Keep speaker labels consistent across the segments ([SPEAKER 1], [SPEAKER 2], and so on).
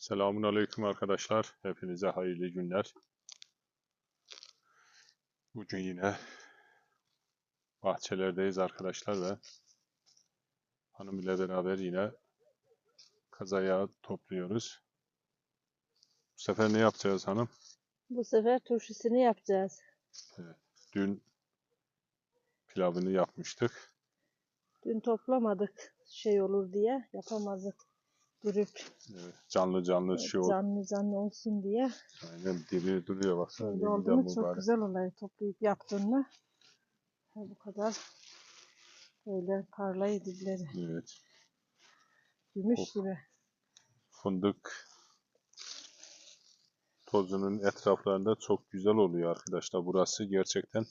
[SPEAKER 1] Selamun Aleyküm arkadaşlar. Hepinize hayırlı günler. Bugün yine bahçelerdeyiz arkadaşlar ve hanım ile beraber yine kazaya topluyoruz. Bu sefer ne yapacağız hanım?
[SPEAKER 2] Bu sefer turşusunu yapacağız.
[SPEAKER 1] Dün pilavını yapmıştık.
[SPEAKER 2] Dün toplamadık şey olur diye yapamadık. Dürüp
[SPEAKER 1] Evet, Canlı canlı şey oldu.
[SPEAKER 2] canlı canlı olsun diye.
[SPEAKER 1] Aynen diri duruyor baksana.
[SPEAKER 2] Öyle oldu mu çok
[SPEAKER 1] mübarek.
[SPEAKER 2] güzel oluyor toplayıp yaptığında. Ha, bu kadar böyle parlayı dibleri.
[SPEAKER 1] Evet.
[SPEAKER 2] Gümüş
[SPEAKER 1] Of.
[SPEAKER 2] gibi.
[SPEAKER 1] fındık tozunun etraflarında çok güzel oluyor arkadaşlar. Burası gerçekten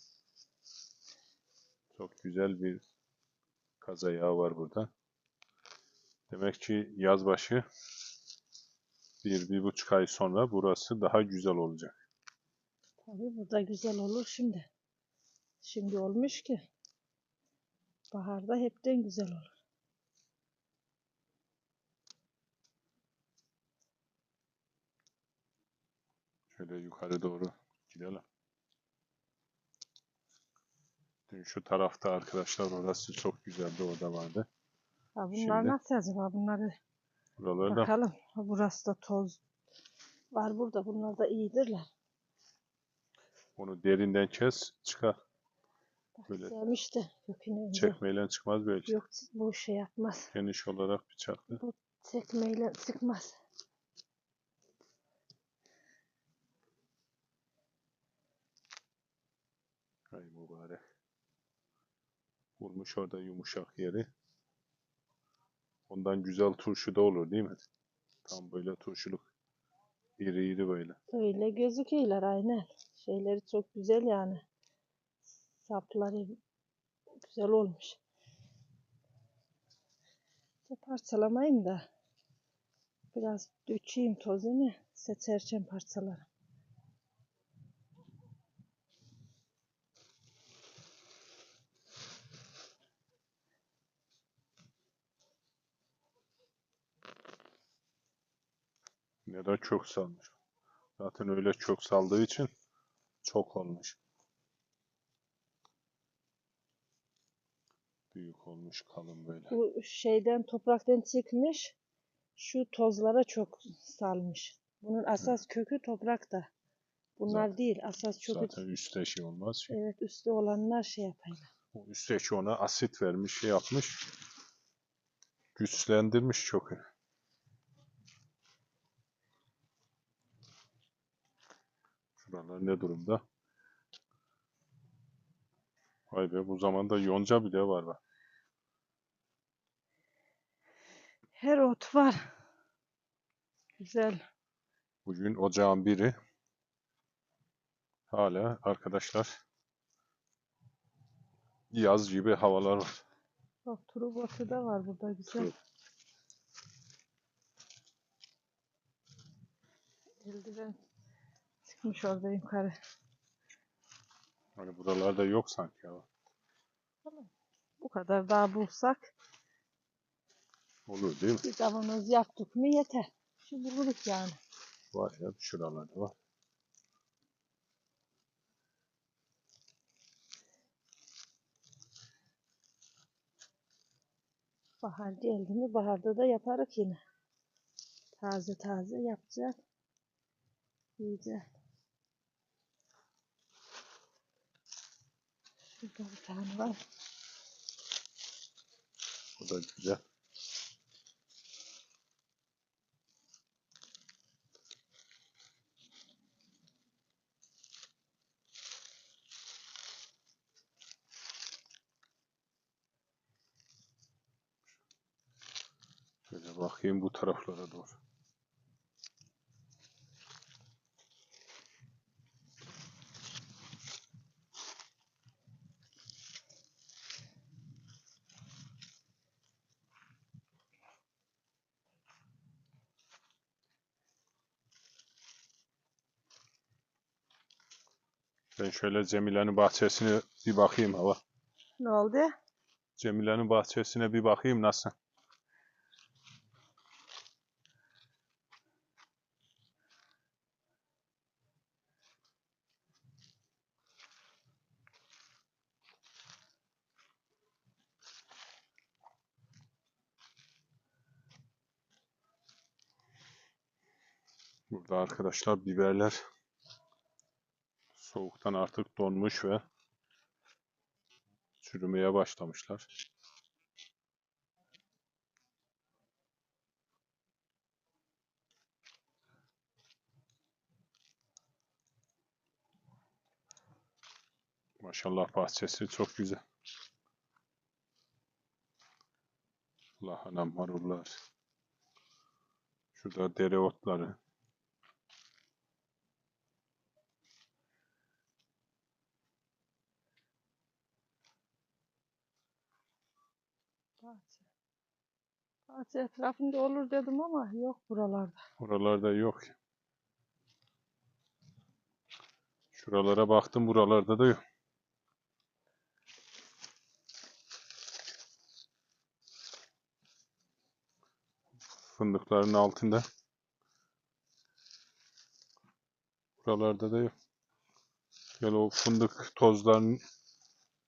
[SPEAKER 1] çok güzel bir kaza yağı var burada. Demek ki yaz başı bir, bir buçuk ay sonra burası daha güzel olacak.
[SPEAKER 2] Tabii bu da güzel olur şimdi. Şimdi olmuş ki. Baharda hepten güzel olur.
[SPEAKER 1] Şöyle yukarı doğru gidelim. Dün şu tarafta arkadaşlar orası çok güzeldi. Orada vardı.
[SPEAKER 2] Ha, bunlar
[SPEAKER 1] Şimdi-
[SPEAKER 2] nasıl acaba? Bunları
[SPEAKER 1] Buralarda
[SPEAKER 2] bakalım. Ha, burası da toz var burada. Bunlar da iyidirler.
[SPEAKER 1] onu derinden kes çıkar. Böyle
[SPEAKER 2] Sevmiş de kökünü önce.
[SPEAKER 1] çekmeyle çıkmaz belki.
[SPEAKER 2] Yok bu şey yapmaz.
[SPEAKER 1] Geniş olarak bıçaklı.
[SPEAKER 2] Bu çekmeyle sıkmaz.
[SPEAKER 1] Ay mübarek. Vurmuş orada yumuşak yeri. Ondan güzel turşu da olur değil mi? Tam böyle turşuluk. İri iri böyle.
[SPEAKER 2] Öyle gözüküyorlar aynen. Şeyleri çok güzel yani. Sapları güzel olmuş. İşte parçalamayayım da biraz dökeyim tozunu seçerken parçalarım.
[SPEAKER 1] Ne de çok salmış. Zaten öyle çok saldığı için çok olmuş. Büyük olmuş kalın böyle.
[SPEAKER 2] Bu şeyden topraktan çıkmış. Şu tozlara çok salmış. Bunun asas kökü toprakta. Bunlar
[SPEAKER 1] Zaten-
[SPEAKER 2] değil. Asas kökü
[SPEAKER 1] Zaten üstte şey olmaz. ki.
[SPEAKER 2] evet üstte olanlar şey yapıyorlar.
[SPEAKER 1] O üstteki ona asit vermiş, şey yapmış. Güçlendirmiş çok. Şuralar ne durumda? Vay be bu zamanda yonca bile var bak.
[SPEAKER 2] Her ot var. Güzel.
[SPEAKER 1] Bugün ocağın biri. Hala arkadaşlar yaz gibi havalar var.
[SPEAKER 2] Bak turub otu da var burada güzel.
[SPEAKER 1] Turub.
[SPEAKER 2] Eldiven çıkmış orada yukarı.
[SPEAKER 1] Hani buralarda yok sanki ya.
[SPEAKER 2] Bu kadar daha bulsak
[SPEAKER 1] Olur değil mi?
[SPEAKER 2] bir kavanoz yaptık mı yeter. Şu buluruz yani.
[SPEAKER 1] Var ya şuralarda var.
[SPEAKER 2] Bahar geldi mi baharda da yaparız yine. Taze taze yapacağız. Yiyeceğiz. Şurada bir tane var.
[SPEAKER 1] Bu da güzel. Şöyle bakayım bu taraflara doğru. Şöyle Cemile'nin bahçesine bir bakayım hava.
[SPEAKER 2] Ne oldu?
[SPEAKER 1] Cemile'nin bahçesine bir bakayım nasıl. Burada arkadaşlar biberler soğuktan artık donmuş ve çürümeye başlamışlar. Maşallah bahçesi çok güzel. Lahana marullar. Şurada dereotları.
[SPEAKER 2] Bahçe. Bahçe etrafında olur dedim ama yok buralarda.
[SPEAKER 1] Oralarda yok. Şuralara baktım buralarda da yok. Fındıkların altında. Buralarda da yok. Gel o fındık tozların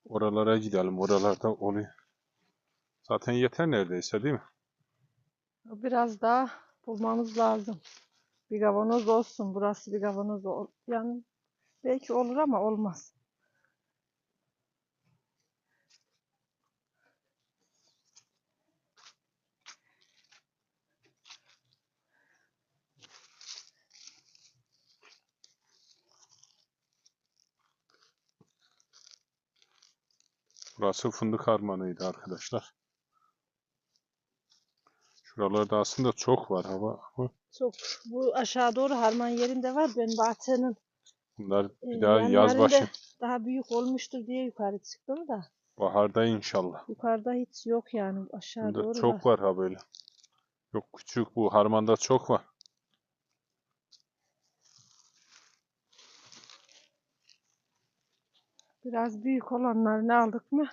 [SPEAKER 1] oralara gidelim. Oralarda oluyor. Zaten yeter neredeyse değil mi?
[SPEAKER 2] Biraz daha bulmamız lazım. Bir kavanoz olsun. Burası bir kavanoz ol. Yani belki olur ama olmaz.
[SPEAKER 1] Burası fındık harmanıydı arkadaşlar. Şuralarda aslında çok var hava ama
[SPEAKER 2] Çok. Bu aşağı doğru harman yerinde var. Ben bahçenin
[SPEAKER 1] bunlar
[SPEAKER 2] e,
[SPEAKER 1] bir daha yaz
[SPEAKER 2] yanlarında
[SPEAKER 1] başı
[SPEAKER 2] daha büyük olmuştur diye yukarı çıktım da.
[SPEAKER 1] baharda inşallah.
[SPEAKER 2] Yukarıda hiç yok yani. Aşağı
[SPEAKER 1] Bunda
[SPEAKER 2] doğru
[SPEAKER 1] çok var ha böyle. Yok küçük bu harmanda çok var.
[SPEAKER 2] Biraz büyük olanlarını aldık mı?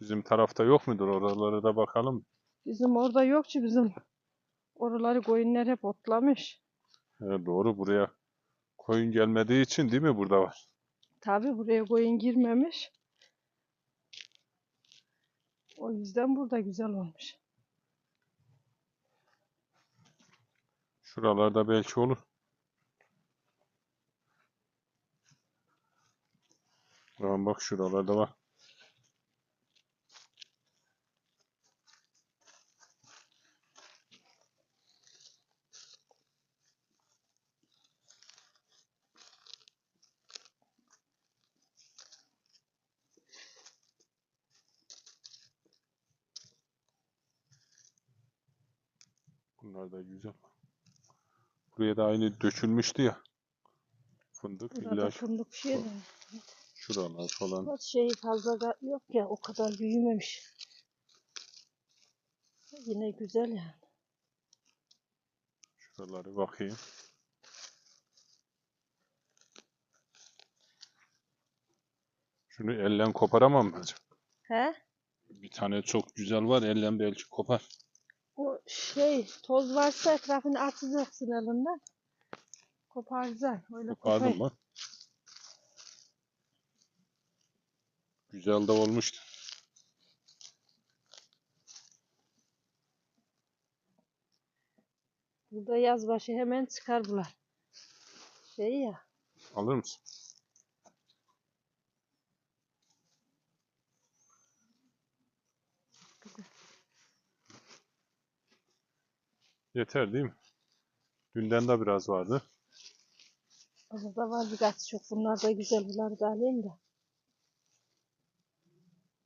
[SPEAKER 1] Bizim tarafta yok mudur? Oralara da bakalım.
[SPEAKER 2] Bizim orada yok ki bizim. Oraları koyunlar hep otlamış.
[SPEAKER 1] He, doğru buraya koyun gelmediği için değil mi burada var?
[SPEAKER 2] Tabi buraya koyun girmemiş. O yüzden burada güzel olmuş.
[SPEAKER 1] Şuralarda belki olur. Tamam bak şuralarda var. Bunlar da güzel. Buraya da aynı dökülmüştü ya. Fındık
[SPEAKER 2] Burada
[SPEAKER 1] illa
[SPEAKER 2] fındık şey de.
[SPEAKER 1] şuralar falan.
[SPEAKER 2] Bak şey fazla da yok ya o kadar büyümemiş. Yine güzel yani.
[SPEAKER 1] Şuraları bakayım. Şunu ellen koparamam mı acaba?
[SPEAKER 2] He?
[SPEAKER 1] Bir tane çok güzel var. Ellen belki kopar.
[SPEAKER 2] O şey toz varsa etrafını atacaksın elinden. Koparacaksın. Öyle
[SPEAKER 1] Kopardım
[SPEAKER 2] kopar.
[SPEAKER 1] mı? Güzel de olmuştu.
[SPEAKER 2] Burada yaz başı hemen çıkar bunlar. Şey ya.
[SPEAKER 1] Alır mısın? Yeter değil mi? Dünden de biraz vardı.
[SPEAKER 2] Orada var birkaç çok. Bunlar da güzel. Bunları da alayım da.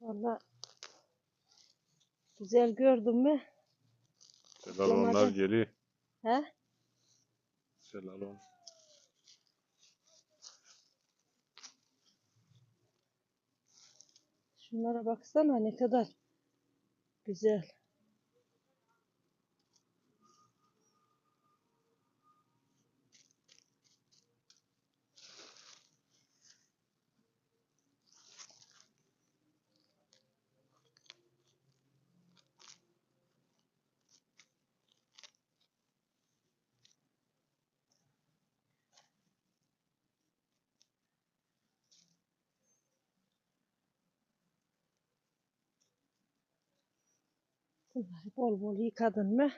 [SPEAKER 2] Valla güzel gördün mü?
[SPEAKER 1] Celal onlar geliyor.
[SPEAKER 2] He?
[SPEAKER 1] Celal on.
[SPEAKER 2] Şunlara baksana ne kadar güzel. Bol bol yıkadın mı?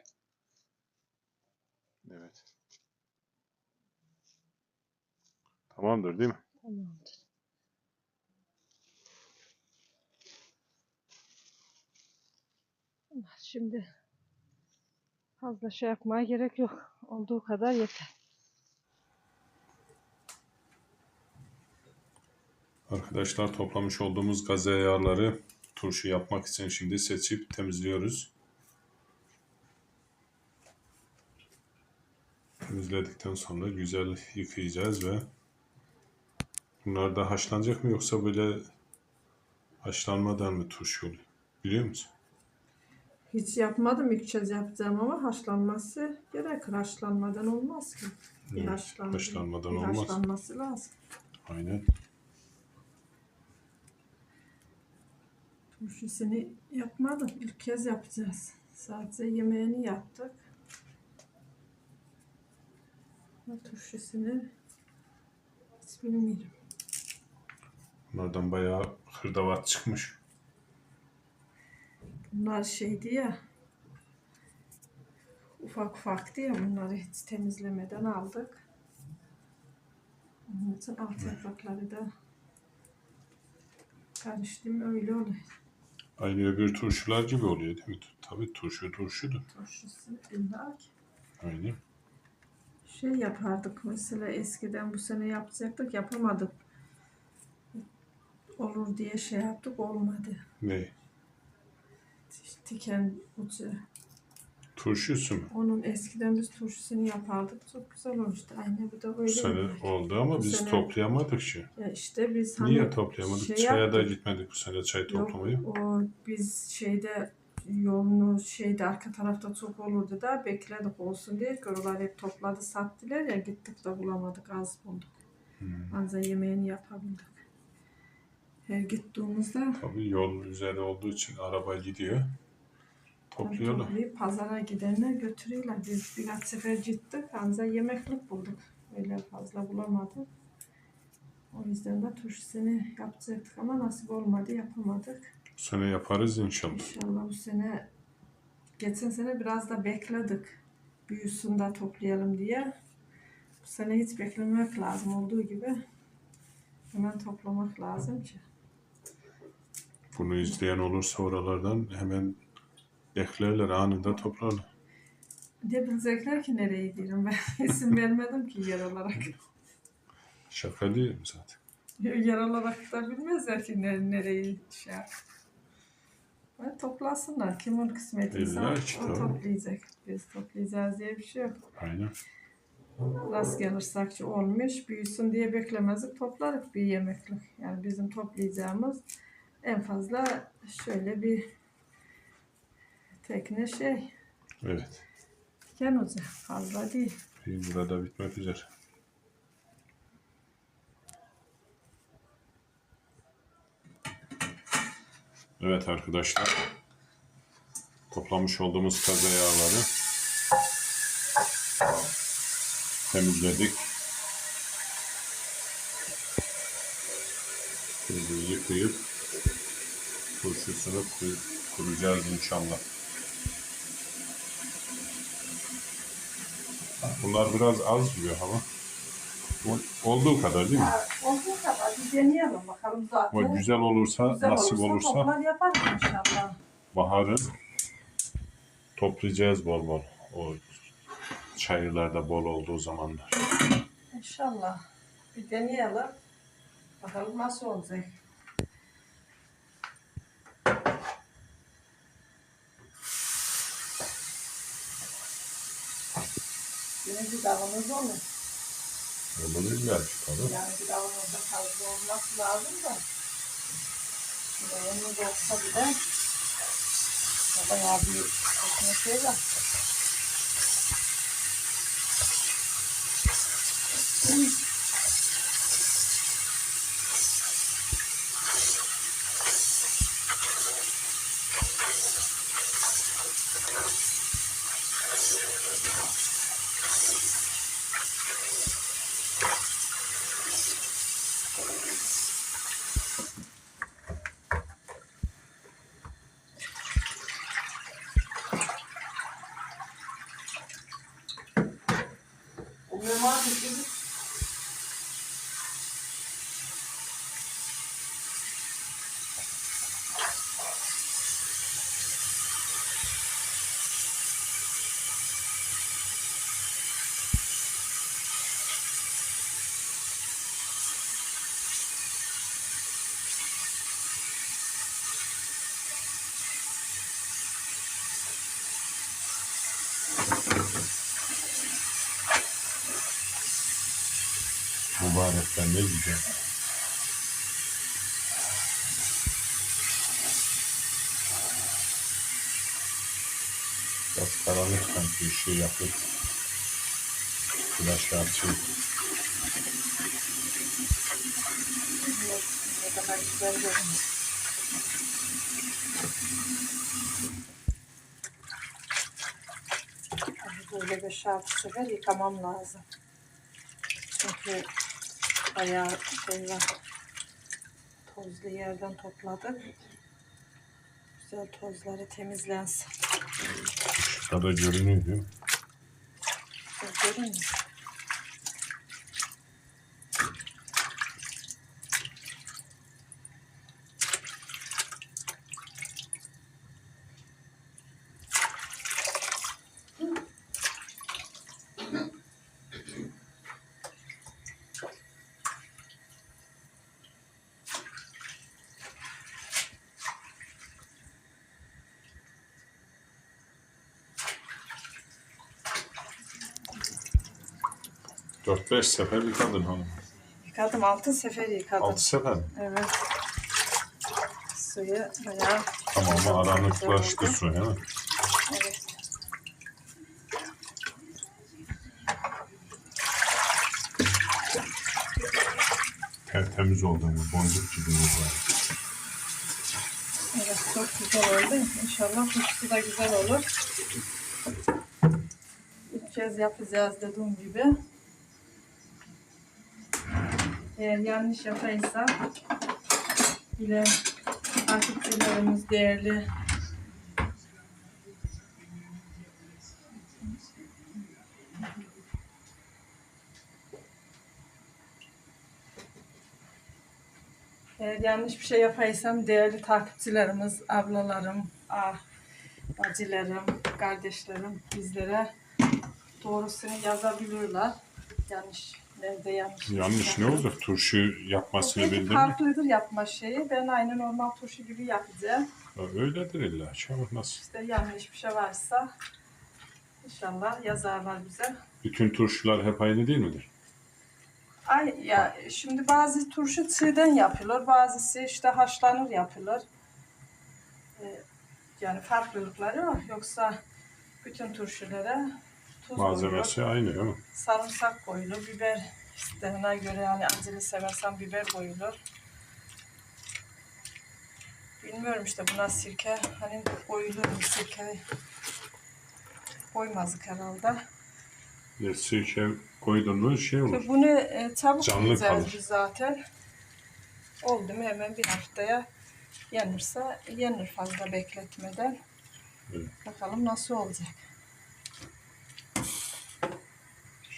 [SPEAKER 1] Evet. Tamamdır değil mi?
[SPEAKER 3] Tamamdır. Şimdi fazla şey yapmaya gerek yok. Olduğu kadar yeter.
[SPEAKER 1] Arkadaşlar toplamış olduğumuz gaze yağları turşu yapmak için şimdi seçip temizliyoruz. Temizledikten sonra güzel yıkayacağız ve bunlar da haşlanacak mı yoksa böyle haşlanmadan mı turşu oluyor? Biliyor musun?
[SPEAKER 3] Hiç yapmadım ilk kez yapacağım ama haşlanması gerekir. Haşlanmadan olmaz ki. Bir
[SPEAKER 1] Evet,
[SPEAKER 3] haşlan-
[SPEAKER 1] haşlanmadan
[SPEAKER 3] bir
[SPEAKER 1] olmaz.
[SPEAKER 3] haşlanması lazım.
[SPEAKER 1] Aynen.
[SPEAKER 3] Turşusunu yapmadım. İlk kez yapacağız. Sadece yemeğini yaptık. Ama turşusunu hiç bilmiyorum.
[SPEAKER 1] Bunlardan bayağı hırdavat çıkmış.
[SPEAKER 3] Bunlar şeydi ya. Ufak ufak diye bunları hiç temizlemeden aldık. Onun için alt yaprakları da karıştım öyle oluyor.
[SPEAKER 1] Aynı öbür turşular gibi oluyor değil mi? Tabii turşu turşudur.
[SPEAKER 3] Turşusu illa ki.
[SPEAKER 1] Aynen.
[SPEAKER 3] Şey yapardık mesela eskiden bu sene yapacaktık yapamadık. Olur diye şey yaptık olmadı.
[SPEAKER 1] Ne?
[SPEAKER 3] Tiken ucu.
[SPEAKER 1] Turşusu mu?
[SPEAKER 3] Onun eskiden biz turşusunu yapardık. Çok güzel olmuştu. Aynı bu da
[SPEAKER 1] Bu
[SPEAKER 3] böyle.
[SPEAKER 1] sene oldu ama
[SPEAKER 3] Bu
[SPEAKER 1] biz
[SPEAKER 3] sene-
[SPEAKER 1] toplayamadık ki.
[SPEAKER 3] Ya işte biz hani
[SPEAKER 1] Niye toplayamadık?
[SPEAKER 3] şey
[SPEAKER 1] Çaya da
[SPEAKER 3] yaptık.
[SPEAKER 1] gitmedik bu sene çay
[SPEAKER 3] Yok,
[SPEAKER 1] toplamaya.
[SPEAKER 3] o biz şeyde yolunu şeyde arka tarafta çok olurdu da bekledik olsun diye oralar hep topladı sattılar ya gittik de bulamadık az bulduk.
[SPEAKER 1] Hmm.
[SPEAKER 3] Ancak yemeğini yapabildik. Her gittiğimizde
[SPEAKER 1] Tabii yol üzeri olduğu için araba gidiyor. Topluyorlar.
[SPEAKER 3] toplayıp pazara gidenler götürüyorlar. Biz birkaç sefer gittik ancak yemeklik bulduk. Öyle fazla bulamadık. O yüzden de turşusunu yapacaktık ama nasip olmadı yapamadık.
[SPEAKER 1] Bu sene yaparız inşallah.
[SPEAKER 3] İnşallah bu sene geçen sene biraz da bekledik. Büyüsün de toplayalım diye. Bu sene hiç beklemek lazım olduğu gibi. Hemen toplamak lazım ki.
[SPEAKER 1] Bunu izleyen olursa oralardan hemen beklerler anında toplarlar.
[SPEAKER 3] De bilecekler ki nereye gidiyorum ben. isim vermedim ki yer olarak.
[SPEAKER 1] Şaka mi zaten?
[SPEAKER 3] yer olarak da bilmezler ki nere, nereyi şey yap. Ha, toplasınlar. Kimin kısmetiyse o
[SPEAKER 1] tabii.
[SPEAKER 3] toplayacak. Biz toplayacağız diye bir şey yok.
[SPEAKER 1] Aynen.
[SPEAKER 3] Rast gelirsek ki olmuş, büyüsün diye beklemezdik, toplarız bir yemeklik. Yani bizim toplayacağımız en fazla şöyle bir tekne şey,
[SPEAKER 1] Evet.
[SPEAKER 3] diken ucu, fazla değil.
[SPEAKER 1] İyi, Burada bitmek üzere. Evet arkadaşlar. Toplamış olduğumuz taze yağları temizledik. Şimdi yıkayıp turşusunu kur- kuracağız inşallah. Bunlar biraz az gibi ama olduğu kadar değil mi?
[SPEAKER 3] Olduğu kadar bir deneyelim bakalım zaten.
[SPEAKER 1] Ama güzel olursa, nasip olursa
[SPEAKER 3] toplar yaparız inşallah.
[SPEAKER 1] baharı toplayacağız bol bol. O çayırlarda bol olduğu zamanlar.
[SPEAKER 3] İnşallah. Bir deneyelim. Bakalım nasıl olacak. Yani gıdamız olur.
[SPEAKER 1] Onun illa çıkalım.
[SPEAKER 3] Yani gıdamızda fazla olması lazım da. Gıdamız olsa bir de bayağı bir ekmek şey var. Thank.
[SPEAKER 1] Mübarekten ne güzel. Biraz karanlık sanki ışığı yakıp flaşı açayım.
[SPEAKER 3] Ne kadar güzel görünüyor. Böyle beş altı sefer yıkamam lazım. Çünkü bayağı şey var. Tozlu yerden topladık. Güzel tozları temizlensin.
[SPEAKER 1] Şurada görünüyor değil mi?
[SPEAKER 3] Güzel görünüyor.
[SPEAKER 1] Dört beş sefer yıkadın hanım.
[SPEAKER 3] Yıkadım altı sefer yıkadım.
[SPEAKER 1] Altı sefer mi?
[SPEAKER 3] Evet. Suyu bayağı
[SPEAKER 1] Tamam mı? Aranıklaştı su değil mi?
[SPEAKER 3] Evet.
[SPEAKER 1] Tertemiz oldu bu. Boncuk gibi bu.
[SPEAKER 3] Evet çok güzel oldu. İnşallah kokusu da güzel olur. İlk kez yapacağız dediğim gibi. Eğer yanlış yapaysa bile takipçilerimiz değerli Eğer yanlış bir şey yapaysam değerli takipçilerimiz, ablalarım, ah, bacılarım, kardeşlerim bizlere doğrusunu yazabilirler. Yanlış, nerede yanlış.
[SPEAKER 1] Yanlış ne olacak? Turşu yapmasını
[SPEAKER 3] Belki
[SPEAKER 1] bildin mi?
[SPEAKER 3] farklıdır yapma şeyi. Ben aynı normal turşu gibi yapacağım.
[SPEAKER 1] Ya Öyledir illa. Çabuk nasıl?
[SPEAKER 3] İşte yanlış bir şey varsa inşallah yazarlar bize.
[SPEAKER 1] Bütün turşular hep aynı değil midir?
[SPEAKER 3] Ay ya şimdi bazı turşu çiğden yapılır, bazısı işte haşlanır yapılır. Ee, yani farklılıkları var. Yoksa bütün turşulara tuz koyulur,
[SPEAKER 1] Malzemesi aynı değil mi?
[SPEAKER 3] sarımsak koyulur, biber isteğine göre yani acılı seversen biber koyulur. Bilmiyorum işte buna sirke hani koyulur mu sirke koymazdık herhalde.
[SPEAKER 1] Ya sirke koydun mu şey olur.
[SPEAKER 3] Bunu e, çabuk
[SPEAKER 1] Canlı
[SPEAKER 3] yiyeceğiz
[SPEAKER 1] kalır.
[SPEAKER 3] biz zaten. Oldu mu hemen bir haftaya yenirse yenir fazla bekletmeden.
[SPEAKER 1] Evet.
[SPEAKER 3] Bakalım nasıl olacak.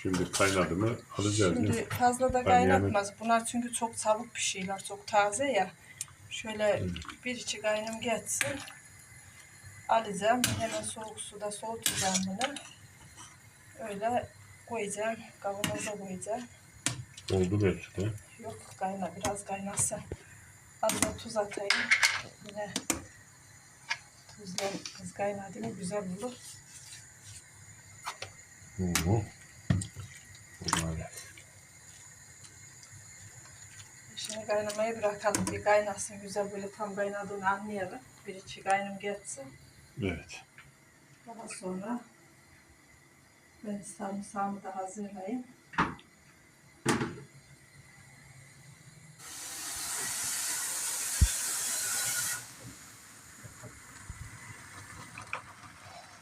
[SPEAKER 1] Şimdi kaynadı mı alacağız.
[SPEAKER 3] Şimdi fazla da kaynatmaz. Bunlar çünkü çok çabuk pişiyorlar. Çok taze ya. Şöyle
[SPEAKER 1] Evet.
[SPEAKER 3] bir içi kaynım geçsin. Alacağım. Hemen soğuk suda soğutacağım bunu. Öyle koyacağım. Kavanoza koyacağım.
[SPEAKER 1] Oldu belki de.
[SPEAKER 3] Yok kayna biraz kaynasın. Az da tuz atayım. Yine tuzla kız kaynadı mı güzel olur.
[SPEAKER 1] Oo. Böyle.
[SPEAKER 3] Şimdi kaynamayı bırakalım. Bir kaynasın güzel böyle tam kaynadığını anlayalım. Bir içi kaynım geçsin.
[SPEAKER 1] Evet.
[SPEAKER 3] Daha sonra ben sarımsağımı da hazırlayayım.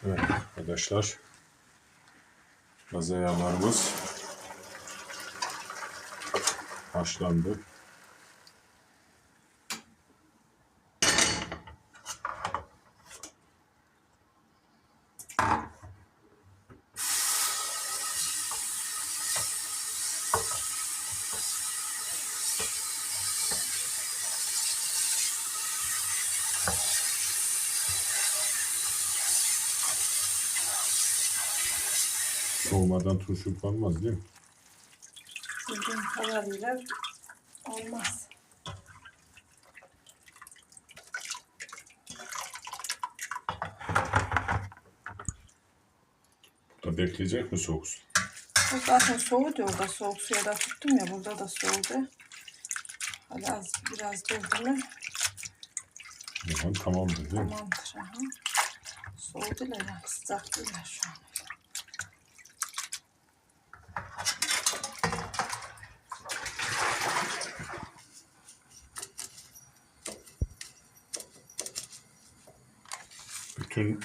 [SPEAKER 1] Evet arkadaşlar. Gazeyalarımız haşlandı. Soğumadan turşu konmaz değil mi?
[SPEAKER 3] Kadarıyla olmaz.
[SPEAKER 1] Da bekleyecek mi soğuk su?
[SPEAKER 3] Bu zaten soğudu orada soğuk suya da tuttum ya burada da soğudu. Hala az biraz durdu mu
[SPEAKER 1] O zaman tamamdır değil mi?
[SPEAKER 3] tamamdır. Aha. Soğudular yani sıcak değiller şu an.
[SPEAKER 1] Bütün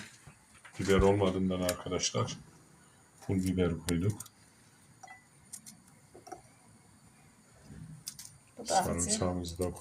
[SPEAKER 1] biber olmadığından arkadaşlar pul biber koyduk.
[SPEAKER 3] Bu da acı.
[SPEAKER 1] Sarımsağımızı da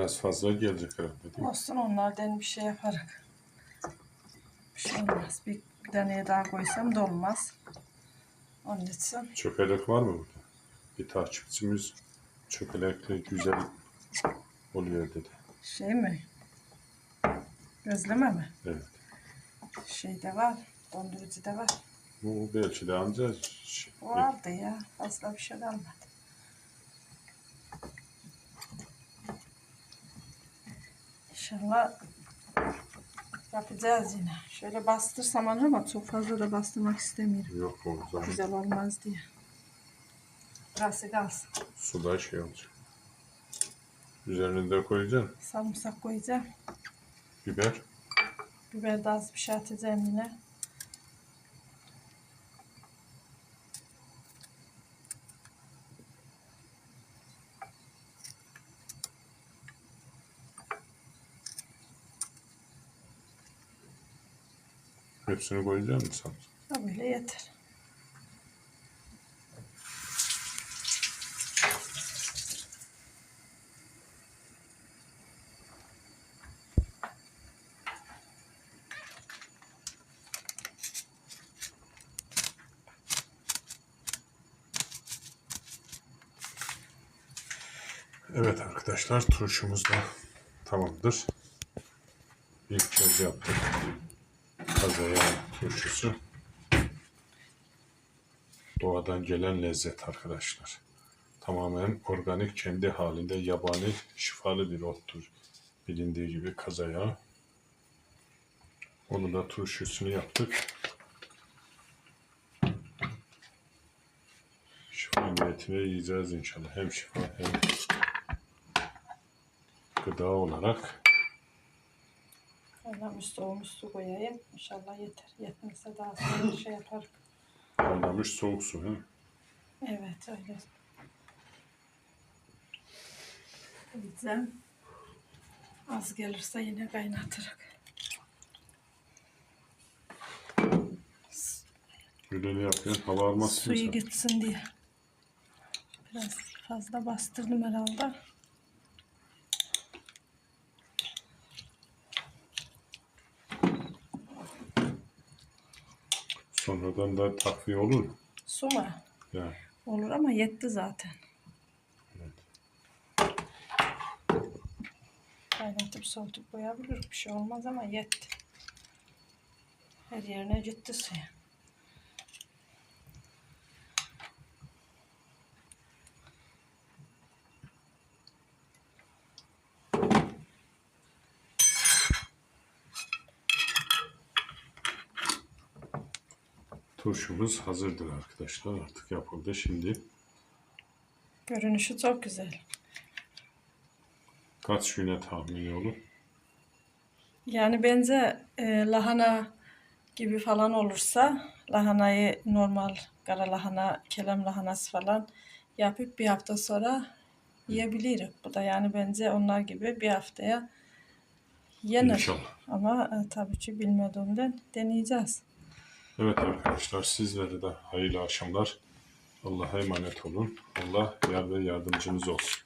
[SPEAKER 1] Biraz fazla gelecek herhalde değil mi?
[SPEAKER 3] Olsun onlardan bir şey yaparak. Bir şey olmaz. Bir, bir taneye daha koysam da olmaz. Onun için
[SPEAKER 1] Çökelek var mı burada? Bir takipçimiz çökelekle güzel oluyor dedi.
[SPEAKER 3] şey mi? Gözleme mi?
[SPEAKER 1] Evet.
[SPEAKER 3] Şey de var. Dondurucu da var.
[SPEAKER 1] Bu belki de anca şey-
[SPEAKER 3] Vardı ya. Fazla bir şey kalmadı. İnşallah yapacağız yine. Şöyle bastırsam onu ama çok fazla da bastırmak istemiyorum.
[SPEAKER 1] yok o zaman
[SPEAKER 3] Güzel olmaz diye. Burası kalsın.
[SPEAKER 1] suda şey olacak. Üzerine de koyacaksın.
[SPEAKER 3] Sarımsak koyacağım.
[SPEAKER 1] Biber.
[SPEAKER 3] Biber de az bir şey atacağım yine.
[SPEAKER 1] Hepsini koyacaksın mı sen?
[SPEAKER 3] Böyle yeter.
[SPEAKER 1] Evet arkadaşlar turşumuz da tamamdır. İlk kez yaptık. Kazaya turşusu. Doğadan gelen lezzet arkadaşlar. Tamamen organik kendi halinde yabani şifalı bir ottur. Bilindiği gibi kazaya. Onu da turşusunu yaptık. Şifa niyetine yiyeceğiz inşallah. Hem şifa hem gıda olarak.
[SPEAKER 3] Kaynamış soğumuş su koyayım. İnşallah yeter. Yetmezse daha sonra şey yaparım.
[SPEAKER 1] Kaynamış soğuk su. He?
[SPEAKER 3] Evet öyle. Koyacağım. Az gelirse yine kaynatırım.
[SPEAKER 1] Böyle ne yapıyorsun? Hava almazsın
[SPEAKER 3] Suyu
[SPEAKER 1] sen.
[SPEAKER 3] gitsin diye. Biraz fazla bastırdım herhalde.
[SPEAKER 1] Sonradan da takviye olur mu?
[SPEAKER 3] Mu?
[SPEAKER 1] Yani.
[SPEAKER 3] Olur ama yetti zaten.
[SPEAKER 1] Evet.
[SPEAKER 3] Kaynatıp soğutup koyabilir. Bir şey olmaz ama yetti. Her yerine gitti suya.
[SPEAKER 1] Turşumuz hazırdır arkadaşlar. Artık yapıldı. Şimdi
[SPEAKER 3] Görünüşü çok güzel.
[SPEAKER 1] kaç güne tahmini olur?
[SPEAKER 3] Yani bence e, lahana gibi falan olursa lahanayı normal kara lahana, kelem lahanası falan yapıp bir hafta sonra yiyebilirim. Bu da yani bence onlar gibi bir haftaya yenir.
[SPEAKER 1] İnşallah.
[SPEAKER 3] Ama e, tabii ki bilmediğimden deneyeceğiz.
[SPEAKER 1] Evet arkadaşlar sizlere de hayırlı akşamlar. Allah'a emanet olun. Allah yar ve yardımcınız olsun.